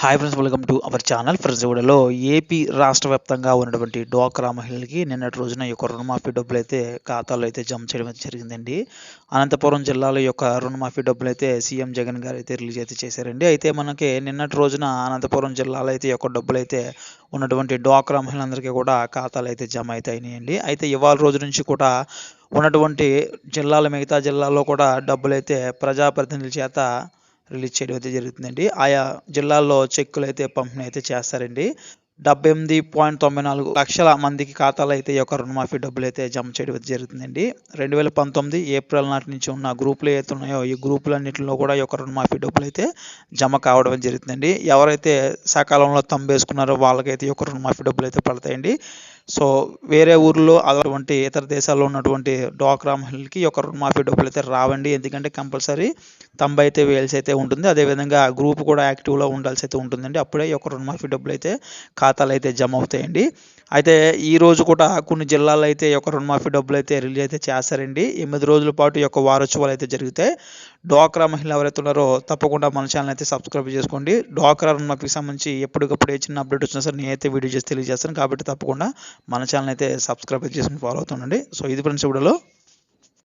Hi friends welcome to our channel friends ఇవిడలో AP రాష్ట్ర వ్యాప్తంగా ఉన్నటువంటి డ్వాక్రా మహిళలకి నిన్నటి రోజున ఈ యొక్క రుణమాఫీ డబ్బులు అయితే ఖాతాలో అయితే జమ చేయడం అయితే జరిగిందండి. అనంతపురం జిల్లాలో యొక్క రుణమాఫీ డబ్బులు అయితే సీఎం జగన్ గారు అయితే రిలీజ్ అయితే చేశారండి. అయితే మనకి నిన్నటి రోజున అనంతపురం జిల్లాలో అయితే యొక్క డబ్బులు అయితే ఉన్నటువంటి డ్వాక్రా మహిళలందరికీ కూడా ఖాతాలు అయితే జమ అయితే అయినాయండి. అయితే ఇవాళ రోజు నుంచి కూడా ఉన్నటువంటి జిల్లాల మిగతా జిల్లాల్లో కూడా డబ్బులు అయితే ప్రజాప్రతినిధుల చేత రిలీజ్ చేయడం అయితే జరుగుతుందండి. ఆయా జిల్లాల్లో చెక్కులు అయితే పంపిణీ అయితే చేస్తారండి. డెబ్బై ఎనిమిది పాయింట్ తొంభై నాలుగు లక్షల మందికి ఖాతాలు అయితే ఈ యొక్క రుణమాఫీ డబ్బులు అయితే జమ చేయడం జరుగుతుందండి రెండు వేల పంతొమ్మిది ఏప్రిల్ నాటి నుంచి ఉన్న గ్రూపులు ఏవైతే ఉన్నాయో ఈ గ్రూపులన్నింటిలో కూడా ఈ యొక్క రుణమాఫీ డబ్బులు అయితే జమ కావడం జరుగుతుందండి ఎవరైతే సకాలంలో తంబేసుకున్నారో వాళ్ళకైతే ఈ యొక్క రుణమాఫీ డబ్బులు అయితే పడతాయండి. సో వేరే ఊర్లో అటువంటి ఇతర దేశాల్లో ఉన్నటువంటి డ్వాక్రా మహిళలకి ఒక రుణమాఫీ డబ్బులు అయితే రావండి. ఎందుకంటే కంపల్సరీ తంబ అయితే వేయాల్సి అయితే ఉంటుంది. అదేవిధంగా గ్రూప్ కూడా యాక్టివ్లో ఉండాల్సి అయితే ఉంటుందండి. అప్పుడే ఈ యొక్క రుణమాఫీ డబ్బులు అయితే ఖాతాలు అయితే జమ అవుతాయండి అయితే ఈ రోజు కూడా కొన్ని జిల్లాల్లో అయితే ఈ యొక్క రుణమాఫీ డబ్బులు అయితే రిలీజ్ అయితే చేస్తారండి. ఎనిమిది రోజుల పాటు ఈ యొక్క వారోత్సవాలు అయితే జరుగుతాయి. డ్వాక్రా మహిళలు ఎవరైతే ఉన్నారో తప్పకుండా మన ఛానల్ అయితే సబ్స్క్రైబ్ చేసుకోండి. డ్వాక్రా రుణమాఫీకి సంబంధించి ఎప్పటికప్పుడు ఏ చిన్న అప్డేట్ వచ్చినా సరే నేనైతే వీడియో చేసి తెలియజేస్తాను. కాబట్టి తప్పకుండా మన ఛానల్ అయితే సబ్స్క్రైబ్ చేసుకుని ఫాలో అవుతుండండి. సో ఇది ఫ్రెండ్స్ వీడియోలో.